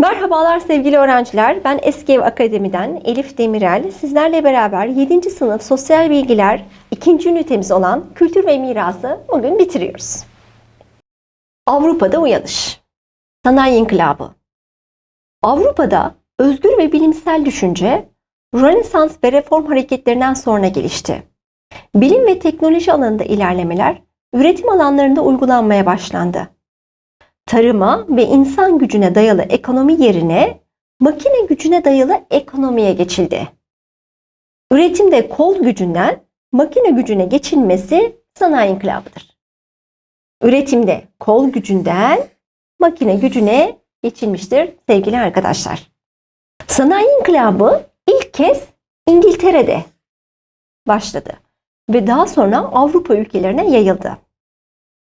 Merhabalar sevgili öğrenciler. Ben Eski Ev Akademi'den Elif Demirel. Sizlerle beraber 7. sınıf sosyal bilgiler 2. ünitemiz olan kültür ve mirası bugün bitiriyoruz. Avrupa'da uyanış. Sanayi İnkılabı. Avrupa'da özgür ve bilimsel düşünce Rönesans ve reform hareketlerinden sonra gelişti. Bilim ve teknoloji alanında ilerlemeler üretim alanlarında uygulanmaya başlandı tarıma ve insan gücüne dayalı ekonomi yerine makine gücüne dayalı ekonomiye geçildi. Üretimde kol gücünden makine gücüne geçilmesi sanayi inkılabıdır. Üretimde kol gücünden makine gücüne geçilmiştir sevgili arkadaşlar. Sanayi inkılabı ilk kez İngiltere'de başladı ve daha sonra Avrupa ülkelerine yayıldı.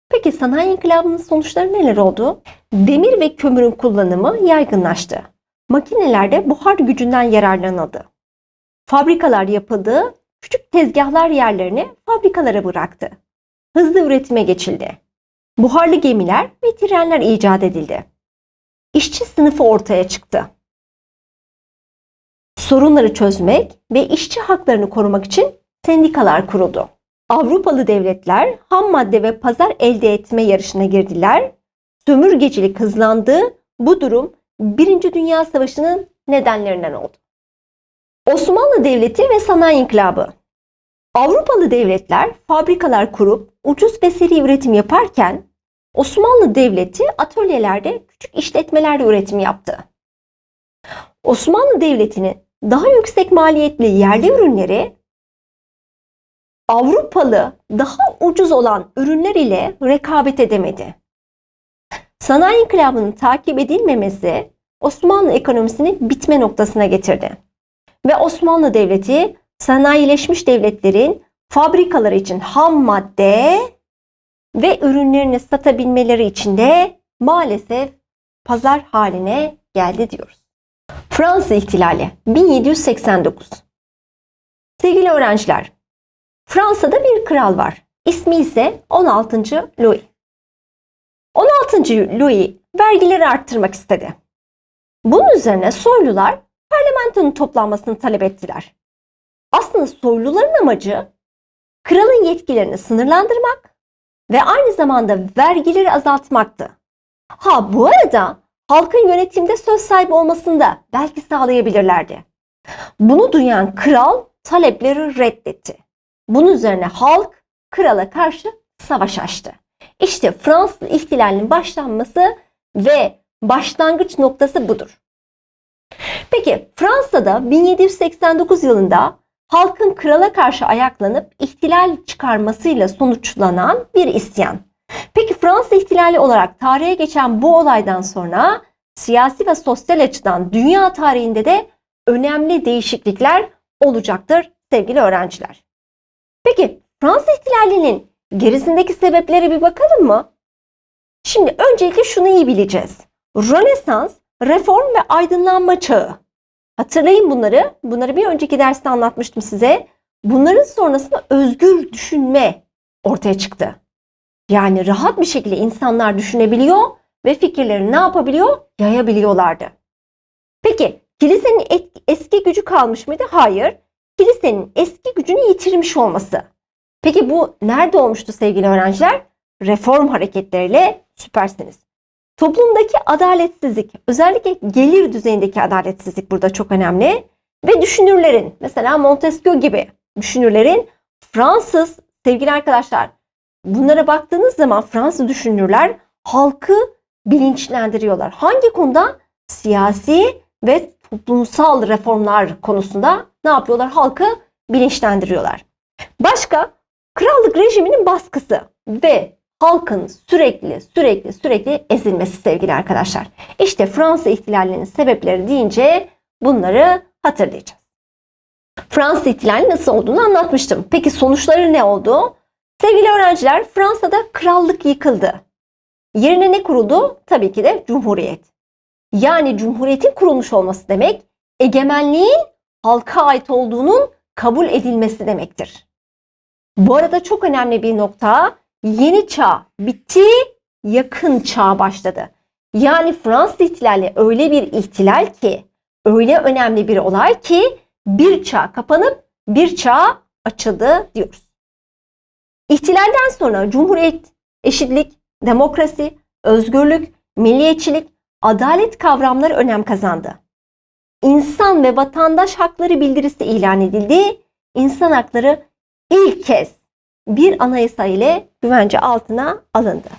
Peki sanayi inkılabının sonuçları neler oldu? Demir ve kömürün kullanımı yaygınlaştı. Makinelerde buhar gücünden yararlanıldı. Fabrikalar yapıldı, küçük tezgahlar yerlerini fabrikalara bıraktı. Hızlı üretime geçildi. Buharlı gemiler ve trenler icat edildi. İşçi sınıfı ortaya çıktı. Sorunları çözmek ve işçi haklarını korumak için sendikalar kuruldu. Avrupalı devletler ham madde ve pazar elde etme yarışına girdiler. Sömürgecilik hızlandı. Bu durum Birinci Dünya Savaşı'nın nedenlerinden oldu. Osmanlı Devleti ve Sanayi İnkılabı Avrupalı devletler fabrikalar kurup ucuz ve seri üretim yaparken Osmanlı Devleti atölyelerde küçük işletmelerde üretim yaptı. Osmanlı Devleti'nin daha yüksek maliyetli yerli ürünleri Avrupalı daha ucuz olan ürünler ile rekabet edemedi. Sanayi inkılabının takip edilmemesi Osmanlı ekonomisini bitme noktasına getirdi. Ve Osmanlı Devleti sanayileşmiş devletlerin fabrikaları için ham madde ve ürünlerini satabilmeleri için de maalesef pazar haline geldi diyoruz. Fransız İhtilali 1789 Sevgili öğrenciler, Fransa'da bir kral var. İsmi ise 16. Louis. 16. Louis vergileri arttırmak istedi. Bunun üzerine soylular parlamentonun toplanmasını talep ettiler. Aslında soyluların amacı kralın yetkilerini sınırlandırmak ve aynı zamanda vergileri azaltmaktı. Ha bu arada halkın yönetimde söz sahibi olmasını da belki sağlayabilirlerdi. Bunu duyan kral talepleri reddetti. Bunun üzerine halk krala karşı savaş açtı. İşte Fransız ihtilalinin başlanması ve başlangıç noktası budur. Peki Fransa'da 1789 yılında halkın krala karşı ayaklanıp ihtilal çıkarmasıyla sonuçlanan bir isyan. Peki Fransız ihtilali olarak tarihe geçen bu olaydan sonra siyasi ve sosyal açıdan dünya tarihinde de önemli değişiklikler olacaktır sevgili öğrenciler. Peki Fransız ihtilalinin gerisindeki sebeplere bir bakalım mı? Şimdi öncelikle şunu iyi bileceğiz. Rönesans, reform ve aydınlanma çağı. Hatırlayın bunları. Bunları bir önceki derste anlatmıştım size. Bunların sonrasında özgür düşünme ortaya çıktı. Yani rahat bir şekilde insanlar düşünebiliyor ve fikirlerini ne yapabiliyor? Yayabiliyorlardı. Peki kilisenin eski gücü kalmış mıydı? Hayır kilisenin eski gücünü yitirmiş olması. Peki bu nerede olmuştu sevgili öğrenciler? Reform hareketleriyle süpersiniz. Toplumdaki adaletsizlik, özellikle gelir düzeyindeki adaletsizlik burada çok önemli. Ve düşünürlerin, mesela Montesquieu gibi düşünürlerin Fransız, sevgili arkadaşlar, bunlara baktığınız zaman Fransız düşünürler halkı bilinçlendiriyorlar. Hangi konuda? Siyasi ve toplumsal reformlar konusunda ne yapıyorlar? Halkı bilinçlendiriyorlar. Başka krallık rejiminin baskısı ve halkın sürekli sürekli sürekli ezilmesi sevgili arkadaşlar. İşte Fransa ihtilalinin sebepleri deyince bunları hatırlayacağız. Fransa ihtilali nasıl olduğunu anlatmıştım. Peki sonuçları ne oldu? Sevgili öğrenciler Fransa'da krallık yıkıldı. Yerine ne kuruldu? Tabii ki de cumhuriyet. Yani cumhuriyetin kurulmuş olması demek egemenliğin halka ait olduğunun kabul edilmesi demektir. Bu arada çok önemli bir nokta yeni çağ bitti, yakın çağ başladı. Yani Fransız ihtilali öyle bir ihtilal ki, öyle önemli bir olay ki bir çağ kapanıp bir çağ açıldı diyoruz. İhtilalden sonra cumhuriyet, eşitlik, demokrasi, özgürlük, milliyetçilik, adalet kavramları önem kazandı. İnsan ve vatandaş hakları bildirisi ilan edildi. İnsan hakları ilk kez bir anayasa ile güvence altına alındı.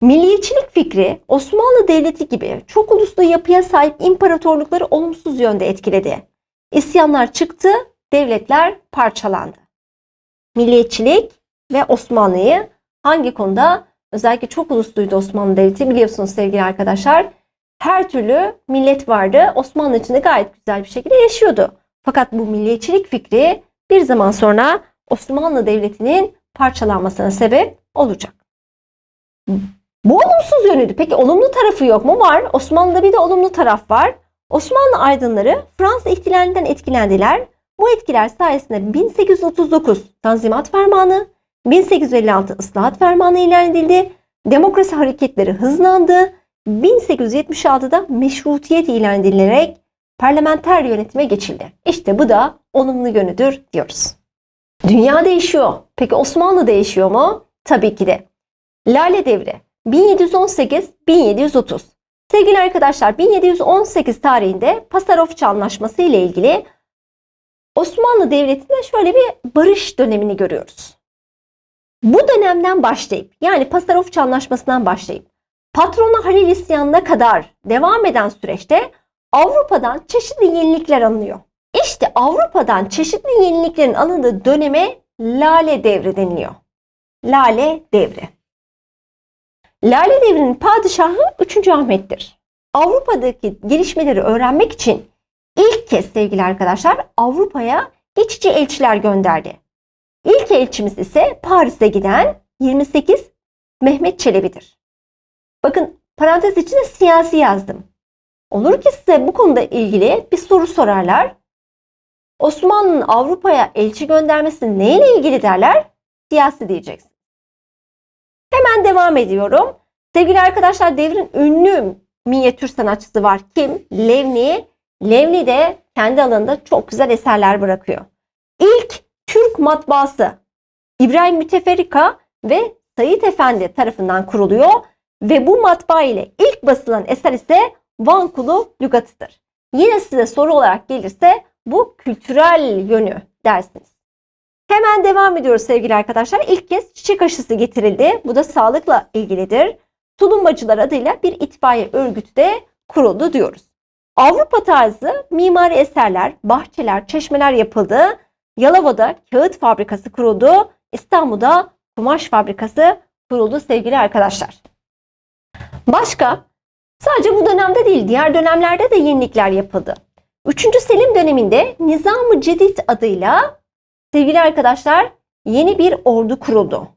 Milliyetçilik fikri Osmanlı Devleti gibi çok uluslu yapıya sahip imparatorlukları olumsuz yönde etkiledi. İsyanlar çıktı, devletler parçalandı. Milliyetçilik ve Osmanlı'yı hangi konuda özellikle çok ulusluydu Osmanlı Devleti biliyorsunuz sevgili arkadaşlar. Her türlü millet vardı. Osmanlı içinde gayet güzel bir şekilde yaşıyordu. Fakat bu milliyetçilik fikri bir zaman sonra Osmanlı Devleti'nin parçalanmasına sebep olacak. Bu olumsuz yönüydü. Peki olumlu tarafı yok mu? Var. Osmanlı'da bir de olumlu taraf var. Osmanlı aydınları Fransız ihtilalinden etkilendiler. Bu etkiler sayesinde 1839 Tanzimat Fermanı, 1856 Islahat Fermanı ilan edildi. Demokrasi hareketleri hızlandı. 1876'da meşrutiyet ilan edilerek parlamenter yönetime geçildi. İşte bu da olumlu yönüdür diyoruz. Dünya değişiyor. Peki Osmanlı değişiyor mu? Tabii ki de. Lale Devri 1718-1730. Sevgili arkadaşlar 1718 tarihinde Pasarofça Anlaşması ile ilgili Osmanlı Devleti'nde şöyle bir barış dönemini görüyoruz. Bu dönemden başlayıp yani Pasarofça Anlaşması'ndan başlayıp patrona Halil isyanına kadar devam eden süreçte Avrupa'dan çeşitli yenilikler alınıyor. İşte Avrupa'dan çeşitli yeniliklerin alındığı döneme Lale Devri deniliyor. Lale Devri. Lale Devri'nin padişahı 3. Ahmet'tir. Avrupa'daki gelişmeleri öğrenmek için ilk kez sevgili arkadaşlar Avrupa'ya geçici elçiler gönderdi. İlk elçimiz ise Paris'e giden 28 Mehmet Çelebi'dir. Bakın parantez içinde siyasi yazdım. Olur ki size bu konuda ilgili bir soru sorarlar. Osmanlı'nın Avrupa'ya elçi göndermesi neyle ilgili derler? Siyasi diyeceksin. Hemen devam ediyorum. Sevgili arkadaşlar devrin ünlü minyatür sanatçısı var. Kim? Levni. Levni de kendi alanında çok güzel eserler bırakıyor. İlk Türk matbaası İbrahim Müteferrika ve Sayit Efendi tarafından kuruluyor ve bu matbaa ile ilk basılan eser ise Van Kulu Lügatı'dır. Yine size soru olarak gelirse bu kültürel yönü dersiniz. Hemen devam ediyoruz sevgili arkadaşlar. İlk kez çiçek aşısı getirildi. Bu da sağlıkla ilgilidir. Tulumbacılar adıyla bir itfaiye örgütü de kuruldu diyoruz. Avrupa tarzı mimari eserler, bahçeler, çeşmeler yapıldı. Yalova'da kağıt fabrikası kuruldu. İstanbul'da kumaş fabrikası kuruldu sevgili arkadaşlar. Başka sadece bu dönemde değil diğer dönemlerde de yenilikler yapıldı. 3. Selim döneminde Nizam-ı Cedid adıyla sevgili arkadaşlar yeni bir ordu kuruldu.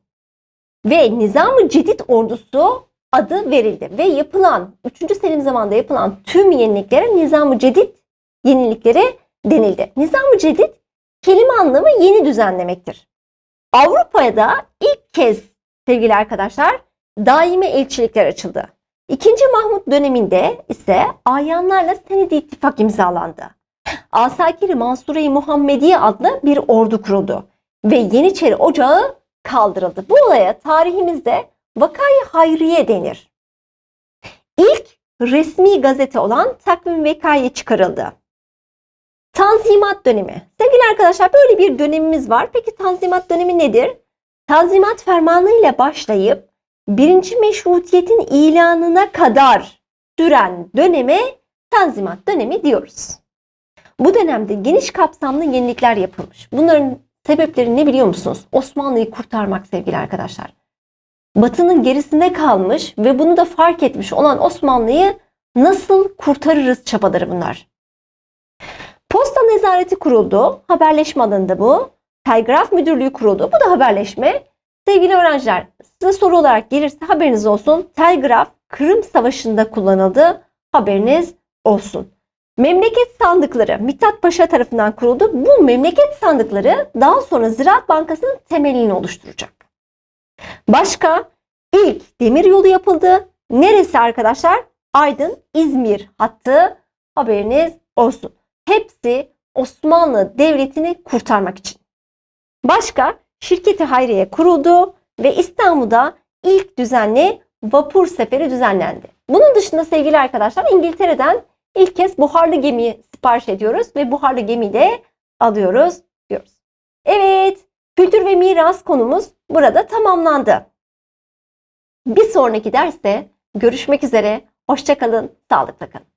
Ve Nizam-ı Cedid ordusu adı verildi. Ve yapılan 3. Selim zamanında yapılan tüm yeniliklere Nizam-ı Cedid yenilikleri denildi. Nizam-ı Cedid kelime anlamı yeni düzen demektir. Avrupa'da ilk kez sevgili arkadaşlar daimi elçilikler açıldı. İkinci Mahmut döneminde ise ayanlarla Senedi İttifak imzalandı. Asakiri Mansure-i Muhammediye adlı bir ordu kuruldu ve Yeniçeri Ocağı kaldırıldı. Bu olaya tarihimizde Vakayı Hayriye denir. İlk resmi gazete olan Takvim Vekayı çıkarıldı. Tanzimat dönemi. Sevgili arkadaşlar böyle bir dönemimiz var. Peki Tanzimat dönemi nedir? Tanzimat fermanı ile başlayıp birinci meşrutiyetin ilanına kadar süren döneme Tanzimat dönemi diyoruz. Bu dönemde geniş kapsamlı yenilikler yapılmış. Bunların sebepleri ne biliyor musunuz? Osmanlı'yı kurtarmak sevgili arkadaşlar. Batı'nın gerisinde kalmış ve bunu da fark etmiş olan Osmanlı'yı nasıl kurtarırız çabaları bunlar. Posta nezareti kuruldu. Haberleşme alanında bu. Telgraf müdürlüğü kuruldu. Bu da haberleşme. Sevgili öğrenciler size soru olarak gelirse haberiniz olsun. Telgraf Kırım Savaşı'nda kullanıldı. Haberiniz olsun. Memleket sandıkları Mithat Paşa tarafından kuruldu. Bu memleket sandıkları daha sonra Ziraat Bankası'nın temelini oluşturacak. Başka ilk demir yolu yapıldı. Neresi arkadaşlar? Aydın, İzmir hattı haberiniz olsun. Hepsi Osmanlı Devleti'ni kurtarmak için. Başka şirketi hayriye kuruldu ve İstanbul'da ilk düzenli vapur seferi düzenlendi. Bunun dışında sevgili arkadaşlar İngiltere'den ilk kez buharlı gemi sipariş ediyoruz ve buharlı gemi de alıyoruz diyoruz. Evet, kültür ve miras konumuz burada tamamlandı. Bir sonraki derste görüşmek üzere. Hoşçakalın, sağlıkla kalın.